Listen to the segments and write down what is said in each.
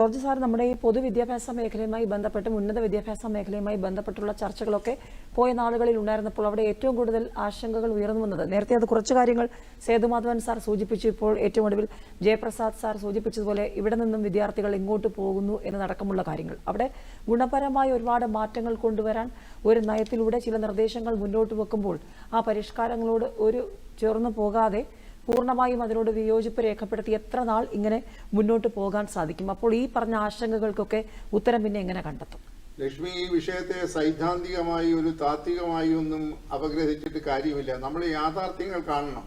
George sir നമ്മുടെ ഈ പൊതുവിദ്യാഭ്യാസ മേഖലയുമായി ബന്ധപ്പെട്ടും ഉന്നത വിദ്യാഭ്യാസ മേഖലയുമായി ബന്ധപ്പെട്ടുള്ള ചർച്ചകളൊക്കെ പോയ നാളുകളിൽ ഉണ്ടായിരുന്നപ്പോൾ അവിടെ ഏറ്റവും കൂടുതൽ ആശങ്കകൾ ഉയർന്നു വന്നത്. നേരത്തെ അത് കുറച്ച് കാര്യങ്ങൾ സേതുമാധവൻ സാർ സൂചിപ്പിച്ചു. ഇപ്പോൾ ഏറ്റവും ഒടുവിൽ ജയപ്രസാദ് സാർ സൂചിപ്പിച്ചതുപോലെ ഇവിടെ നിന്നും വിദ്യാർത്ഥികൾ ഇങ്ങോട്ട് പോകുന്നു എന്നതടക്കമുള്ള കാര്യങ്ങൾ. അവിടെ ഗുണപരമായ ഒരുപാട് മാറ്റങ്ങൾ കൊണ്ടുവരാൻ ഒരു നയത്തിലൂടെ ചില നിർദ്ദേശങ്ങൾ മുന്നോട്ട് വെക്കുമ്പോൾ ആ പരിഷ്കാരങ്ങളോട് ഒരു ചേർന്നു പോകാതെ പൂർണമായും അതിനോട് വിയോജിപ്പ് രേഖപ്പെടുത്തി എത്ര നാൾ ഇങ്ങനെ മുന്നോട്ട് പോകാൻ സാധിക്കും? അപ്പോൾ ഈ പറഞ്ഞ ആശങ്കകൾക്കൊക്കെ ഉത്തരം പിന്നെ എങ്ങനെ കണ്ടെത്തും? ലക്ഷ്മി ഈ വിഷയത്തെ സൈദ്ധാന്തികമായി ഒരു താത്വികമായി ഒന്നും അപഗ്രഹിച്ചിട്ട് കാര്യമില്ല. നമ്മൾ യാഥാർത്ഥ്യങ്ങൾ കാണണം.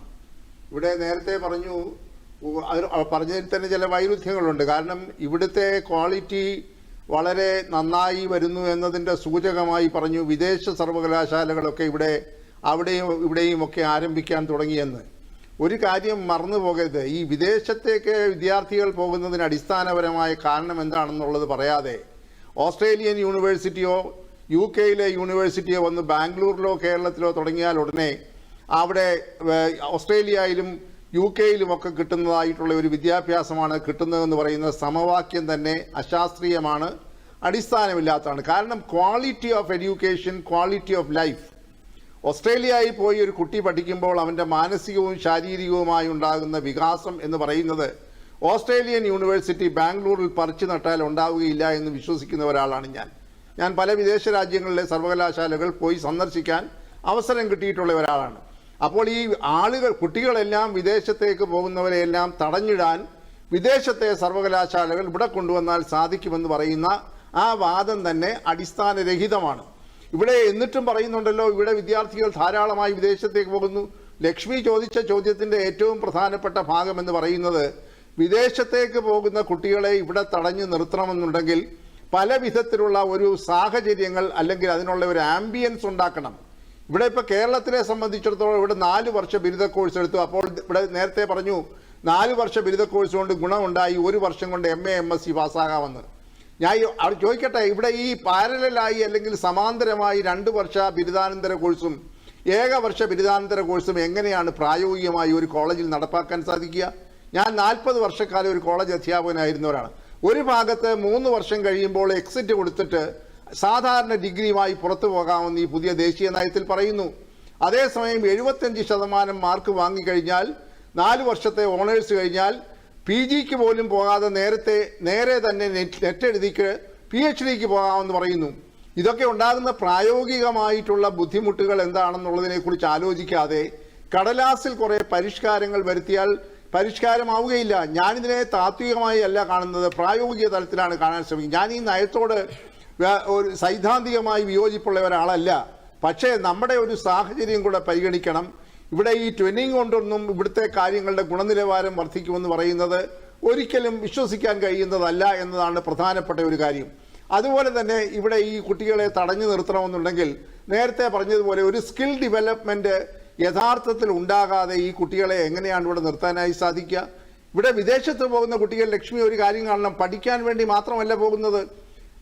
ഇവിടെ നേരത്തെ പറഞ്ഞു പറഞ്ഞതിൽ തന്നെ ചില വൈരുദ്ധ്യങ്ങളുണ്ട്. കാരണം ഇവിടുത്തെ ക്വാളിറ്റി വളരെ നന്നായി വരുന്നു എന്നതിന്റെ സൂചകമായി പറഞ്ഞു വിദേശ സർവകലാശാലകളൊക്കെ ഇവിടെ അവിടെയും ഇവിടെയും ഒക്കെ ആരംഭിക്കാൻ തുടങ്ങിയെന്ന്. ഒരു കാര്യം മറന്നു പോകരുത്. ഈ വിദേശത്തേക്ക് വിദ്യാർത്ഥികൾ പോകുന്നതിന് അടിസ്ഥാനപരമായ കാരണം എന്താണെന്നുള്ളത് പറയാതെ ഓസ്ട്രേലിയൻ യൂണിവേഴ്സിറ്റിയോ യു കെയിലെ യൂണിവേഴ്സിറ്റിയോ വന്ന് ബാംഗ്ലൂരിലോ കേരളത്തിലോ തുടങ്ങിയാൽ ഉടനെ അവിടെ ഓസ്ട്രേലിയയിലും യു കെയിലും ഒക്കെ കിട്ടുന്നതായിട്ടുള്ള ഒരു വിദ്യാഭ്യാസമാണ് കിട്ടുന്നതെന്ന് പറയുന്ന സമവാക്യം തന്നെ അശാസ്ത്രീയമാണ്. അടിസ്ഥാനമില്ലാത്തതാണ്. കാരണം quality of education quality of life ഓസ്ട്രേലിയയിൽ പോയി ഒരു കുട്ടി പഠിക്കുമ്പോൾ അവന്റെ മാനസികവും ശാരീരികവുമായി ഉണ്ടാകുന്ന വികാസം എന്ന് പറയുന്നത് ഓസ്ട്രേലിയൻ യൂണിവേഴ്സിറ്റി ബാംഗ്ലൂരിൽ പറിച്ചു നട്ടാൽ ഉണ്ടാവുകയില്ല എന്ന് വിശ്വസിക്കുന്ന ഒരാളാണ് ഞാൻ. ഞാൻ പല വിദേശ രാജ്യങ്ങളിലെ സർവകലാശാലകൾ പോയി സന്ദർശിക്കാൻ അവസരം കിട്ടിയിട്ടുള്ള ഒരാളാണ്. അപ്പോൾ ഈ ആളുകൾ കുട്ടികളെല്ലാം വിദേശത്തേക്ക് പോകുന്നവരെയെല്ലാം തടഞ്ഞിടാൻ വിദേശത്തെ സർവകലാശാലകൾ ഇവിടെ കൊണ്ടുവന്നാൽ സാധിക്കുമെന്ന് പറയുന്ന ആ വാദം തന്നെ അടിസ്ഥാനരഹിതമാണ്. ഇവിടെ എന്നിട്ടും പറയുന്നുണ്ടല്ലോ ഇവിടെ വിദ്യാർത്ഥികൾ ധാരാളമായി വിദേശത്തേക്ക് പോകുന്നു. ലക്ഷ്മി ചോദിച്ച ചോദ്യത്തിന്റെ ഏറ്റവും പ്രധാനപ്പെട്ട ഭാഗം എന്ന് പറയുന്നത് വിദേശത്തേക്ക് പോകുന്ന കുട്ടികളെ ഇവിടെ തടഞ്ഞു നിർത്തണമെന്നുണ്ടെങ്കിൽ പല വിധത്തിലുള്ള ഒരു സാഹചര്യങ്ങൾ അല്ലെങ്കിൽ അതിനുള്ള ഒരു ആംബിയൻസ് ഉണ്ടാക്കണം. ഇവിടെ ഇപ്പോൾ കേരളത്തിനെ സംബന്ധിച്ചിടത്തോളം ഇവിടെ നാല് വർഷ ബിരുദ കോഴ്സ് എടുത്തു. അപ്പോൾ ഇവിടെ നേരത്തെ പറഞ്ഞു നാല് വർഷ ബിരുദ കോഴ്സ് കൊണ്ട് ഗുണമുണ്ടായി ഒരു വർഷം കൊണ്ട് M A M S C പാസ്സാകാമെന്ന്. ഞാൻ അവിടെ ചോദിക്കട്ടെ ഇവിടെ ഈ പാരലായി അല്ലെങ്കിൽ സമാന്തരമായി രണ്ട് വർഷ ബിരുദാനന്തര കോഴ്സും ഏകവർഷ ബിരുദാനന്തര കോഴ്സും എങ്ങനെയാണ് പ്രായോഗികമായി ഒരു കോളേജിൽ നടപ്പാക്കാൻ സാധിക്കുക? ഞാൻ നാൽപ്പത് വർഷക്കാലം ഒരു കോളേജ് അധ്യാപകനായിരുന്നവരാണ്. ഒരു ഭാഗത്ത് മൂന്ന് വർഷം കഴിയുമ്പോൾ എക്സിറ്റ് കൊടുത്തിട്ട് സാധാരണ ഡിഗ്രിയുമായി പുറത്തു പോകാമെന്ന് ഈ പുതിയ ദേശീയ നയത്തിൽ പറയുന്നു. അതേസമയം എഴുപത്തഞ്ച് ശതമാനം മാർക്ക് വാങ്ങിക്കഴിഞ്ഞാൽ നാല് വർഷത്തെ ഓണേഴ്സ് കഴിഞ്ഞാൽ പി ജിക്ക് പോലും പോകാതെ നേരത്തെ നേരെ തന്നെ നെറ്റ് നെറ്റ് എഴുതിക്ക് പി എച്ച് ഡിക്ക് പോകാമെന്ന് പറയുന്നു. ഇതൊക്കെ ഉണ്ടാകുന്ന പ്രായോഗികമായിട്ടുള്ള ബുദ്ധിമുട്ടുകൾ എന്താണെന്നുള്ളതിനെ കുറിച്ച് ആലോചിക്കാതെ കടലാസിൽ കുറേ പരിഷ്കാരങ്ങൾ വരുത്തിയാൽ പരിഷ്കാരമാവുകയില്ല. ഞാനിതിനെ താത്വികമായി അല്ല കാണുന്നത്. പ്രായോഗിക തലത്തിലാണ് കാണാൻ ശ്രമിക്കുന്നത്. ഞാൻ ഈ നയത്തോട് ഒരു സൈദ്ധാന്തികമായി വിയോജിപ്പുള്ള ഒരാളല്ല. പക്ഷേ നമ്മുടെ ഒരു സാഹചര്യം കൂടെ പരിഗണിക്കണം. ഇവിടെ ഈ ട്വനിങ് കൊണ്ടൊന്നും ഇവിടുത്തെ കാര്യങ്ങളുടെ ഗുണനിലവാരം വർദ്ധിക്കുമെന്ന് പറയുന്നത് ഒരിക്കലും വിശ്വസിക്കാൻ കഴിയുന്നതല്ല എന്നതാണ് പ്രധാനപ്പെട്ട ഒരു കാര്യം. അതുപോലെ തന്നെ ഇവിടെ ഈ കുട്ടികളെ തടഞ്ഞു നിർത്തണമെന്നുണ്ടെങ്കിൽ നേരത്തെ പറഞ്ഞതുപോലെ ഒരു സ്കിൽ ഡെവലപ്മെന്റ് യഥാർത്ഥത്തിൽ ഉണ്ടാകാതെ ഈ കുട്ടികളെ എങ്ങനെയാണ് ഇവിടെ നിർത്താനായി സാധിക്കുക? ഇവിടെ വിദേശത്ത് പോകുന്ന കുട്ടികൾ ലക്ഷ്മി ഒരു കാര്യം കാണണം. പഠിക്കാൻ വേണ്ടി മാത്രമല്ല പോകുന്നത്.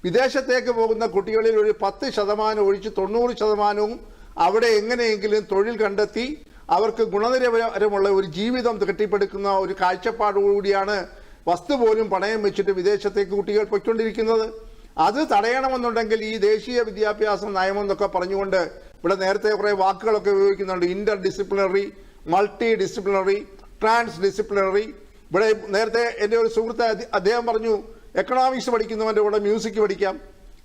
വിദേശത്തേക്ക് പോകുന്ന കുട്ടികളിൽ ഒരു പത്ത് ശതമാനം ഒഴിച്ച് തൊണ്ണൂറ് ശതമാനവും അവിടെ എങ്ങനെയെങ്കിലും തൊഴിൽ കണ്ടെത്തി അവർക്ക് ഗുണനിലവാരമുള്ള ഒരു ജീവിതം കെട്ടിപ്പടുക്കുന്ന ഒരു കാഴ്ചപ്പാടുകൂടിയാണ് വസ്തു പോലും പണയം വെച്ചിട്ട് വിദേശത്തേക്ക് കുട്ടികൾ പൊയ്ക്കൊണ്ടിരിക്കുന്നത്. അത് തടയണമെന്നുണ്ടെങ്കിൽ ഈ ദേശീയ വിദ്യാഭ്യാസ നയം എന്നൊക്കെ പറഞ്ഞുകൊണ്ട് ഇവിടെ നേരത്തെ കുറേ വാക്കുകളൊക്കെ ഉപയോഗിക്കുന്നുണ്ട്. Interdisciplinary multidisciplinary transdisciplinary ഇവിടെ നേരത്തെ എന്റെ ഒരു സുഹൃത്ത് അദ്ദേഹം പറഞ്ഞു എക്കണോമിക്സ് പഠിക്കുന്നവന്റെ കൂടെ മ്യൂസിക് പഠിക്കാം.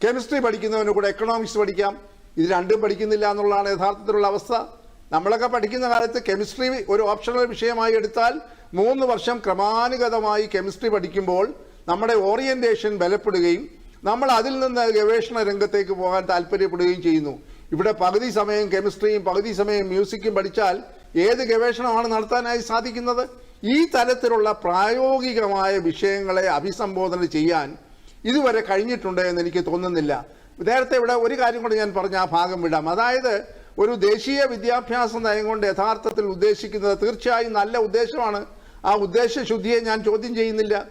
കെമിസ്ട്രി പഠിക്കുന്നവന്റെ കൂടെ എക്കണോമിക്സ് പഠിക്കാം. ഇത് രണ്ടും പഠിക്കുന്നില്ല എന്നുള്ളതാണ് യഥാർത്ഥത്തിലുള്ള അവസ്ഥ. നമ്മളൊക്കെ പഠിക്കുന്ന കാലത്ത് കെമിസ്ട്രി ഒരു ഓപ്ഷണൽ വിഷയമായി എടുത്താൽ മൂന്ന് വർഷം ക്രമാനുഗതമായി കെമിസ്ട്രി പഠിക്കുമ്പോൾ നമ്മുടെ ഓറിയന്റേഷൻ ബലപ്പെടുകയും നമ്മൾ അതിൽ നിന്ന് ഗവേഷണ രംഗത്തേക്ക് പോകാൻ താല്പര്യപ്പെടുകയും ചെയ്യുന്നു. ഇവിടെ പകുതി സമയം കെമിസ്ട്രിയും പകുതി സമയം മ്യൂസിക്കും പഠിച്ചാൽ ഏത് ഗവേഷണമാണ് നടത്താനായി സാധിക്കുന്നത്? ഈ തരത്തിലുള്ള പ്രായോഗികമായ വിഷയങ്ങളെ അഭിസംബോധന ചെയ്യാൻ ഇതുവരെ കഴിഞ്ഞിട്ടുണ്ട് എന്ന് എനിക്ക് തോന്നുന്നില്ല. നേരത്തെ ഇവിടെ ഒരു കാര്യം കൂടി ഞാൻ പറഞ്ഞ ആ ഭാഗം വിടാം. അതായത് ഒരു ദേശീയ വിദ്യാഭ്യാസ നയം കൊണ്ട് യഥാർത്ഥത്തിൽ ഉദ്ദേശിക്കുന്നത് തീർച്ചയായും നല്ല ഉദ്ദേശമാണ്. ആ ഉദ്ദേശശുദ്ധിയെ ഞാൻ ചോദ്യം ചെയ്യുന്നില്ല.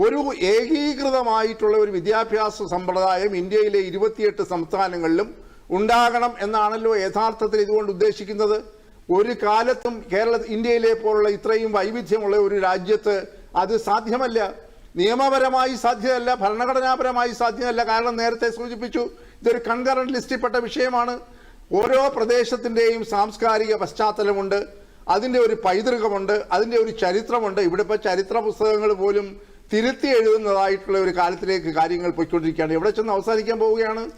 ഒരു ഏകീകൃതമായിട്ടുള്ള ഒരു വിദ്യാഭ്യാസ സമ്പ്രദായം ഇന്ത്യയിലെ ഇരുപത്തിയെട്ട് സംസ്ഥാനങ്ങളിലും ഉണ്ടാകണം എന്നാണല്ലോ യഥാർത്ഥത്തിൽ ഇതുകൊണ്ട് ഉദ്ദേശിക്കുന്നത്. ഒരു കാലത്തും കേരള ഇന്ത്യയിലെ പോലുള്ള ഇത്രയും വൈവിധ്യമുള്ള ഒരു രാജ്യത്ത് അത് സാധ്യമല്ല. നിയമപരമായി സാധ്യമല്ല ഭരണഘടനാപരമായി സാധ്യമല്ല. കാരണം നേരത്തെ സൂചിപ്പിച്ചു ഇതൊരു കൺകറന്റ് ലിസ്റ്റിൽപ്പെട്ട വിഷയമാണ്. ഓരോ പ്രദേശത്തിന്റെയും സാംസ്കാരിക പശ്ചാത്തലമുണ്ട് അതിന്റെ ഒരു പൈതൃകമുണ്ട് അതിന്റെ ഒരു ചരിത്രമുണ്ട്. ഇവിടെ ഇപ്പോൾ ചരിത്ര പുസ്തകങ്ങൾ പോലും തിരുത്തി എഴുതുന്നതായിട്ടുള്ള ഒരു കാലത്തിലേക്ക് കാര്യങ്ങൾ പോയിക്കൊണ്ടിരിക്കുകയാണ്. എവിടെ ചെന്ന് അവസാനിക്കാൻ പോവുകയാണ്?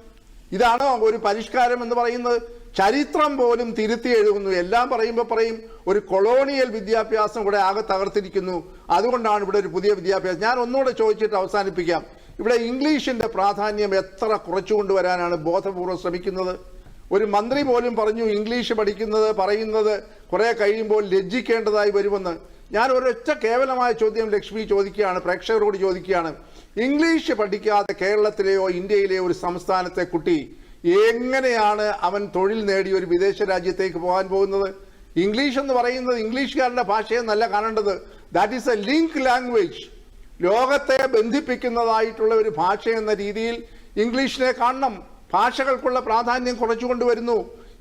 ഇതാണോ ഒരു പരിഷ്കാരം എന്ന് പറയുന്നത്? ചരിത്രം പോലും തിരുത്തി എഴുതുന്നു. എല്ലാം പറയുമ്പോൾ പറയും ഒരു കൊളോണിയൽ വിദ്യാഭ്യാസം ഇവിടെ ആകെ തകർത്തിരിക്കുന്നു. അതുകൊണ്ടാണ് ഇവിടെ ഒരു പുതിയ വിദ്യാഭ്യാസം. ഞാൻ ഒന്നുകൂടെ ചോദിച്ചിട്ട് അവസാനിപ്പിക്കാം. ഇവിടെ ഇംഗ്ലീഷിന്റെ പ്രാധാന്യം എത്ര കുറച്ചു കൊണ്ടുവരാനാണ് ബോധപൂർവം ശ്രമിക്കുന്നത്? ഒരു മന്ത്രി പോലും പറഞ്ഞു ഇംഗ്ലീഷ് പഠിക്കുന്നത് പറയുന്നത് കുറേ കഴിയുമ്പോൾ ലജ്ജിക്കേണ്ടതായി വരുമെന്ന്. ഞാൻ ഒരൊറ്റ കേവലമായ ചോദ്യം ലക്ഷ്മി ചോദിക്കുകയാണ് പ്രേക്ഷകരോട് ചോദിക്കുകയാണ്. ഇംഗ്ലീഷ് പഠിക്കാതെ കേരളത്തിലെയോ ഇന്ത്യയിലെയോ ഒരു സംസ്ഥാനത്തെ കുട്ടി എങ്ങനെയാണ് അവൻ തൊഴിൽ നേടി ഒരു വിദേശ രാജ്യത്തേക്ക് പോകാൻ പോകുന്നത്? ഇംഗ്ലീഷ് എന്ന് പറയുന്നത് ഇംഗ്ലീഷുകാരുടെ ഭാഷയെന്നല്ല കാണേണ്ടത്. That is a link language ലോകത്തെ ബന്ധിപ്പിക്കുന്നതായിട്ടുള്ള ഒരു ഭാഷ എന്ന രീതിയിൽ ഇംഗ്ലീഷിനെ കാണണം. ഭാഷകൾക്കുള്ള പ്രാധാന്യം കുറച്ചുകൊണ്ടുവരുന്നു.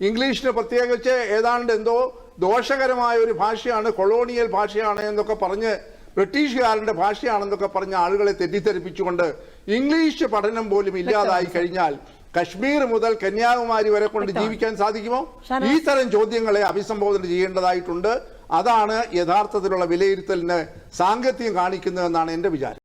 ഇംഗ്ലീഷിന് പ്രത്യേകിച്ച് ഏതാണ്ട് എന്തോ ദോഷകരമായ ഒരു ഭാഷയാണ് കൊളോണിയൽ ഭാഷയാണ് എന്നൊക്കെ പറഞ്ഞ് ബ്രിട്ടീഷുകാരന്റെ ഭാഷയാണെന്നൊക്കെ പറഞ്ഞ ആളുകളെ തെറ്റിദ്ധരിപ്പിച്ചുകൊണ്ട് ഇംഗ്ലീഷ് പഠനം പോലും ഇല്ലാതായി കഴിഞ്ഞാൽ കശ്മീർ മുതൽ കന്യാകുമാരി വരെ കൊണ്ട് ജീവിക്കാൻ സാധിക്കുമോ. ഈ തരം ചോദ്യങ്ങളെ അഭിസംബോധന ചെയ്യേണ്ടതായിട്ടുണ്ട്. അതാണ് യഥാർത്ഥത്തിലുള്ള വിലയിരുത്തലിന് സാങ്കത്യം കാണിക്കുന്നതെന്നാണ് എന്റെ വിചാരം.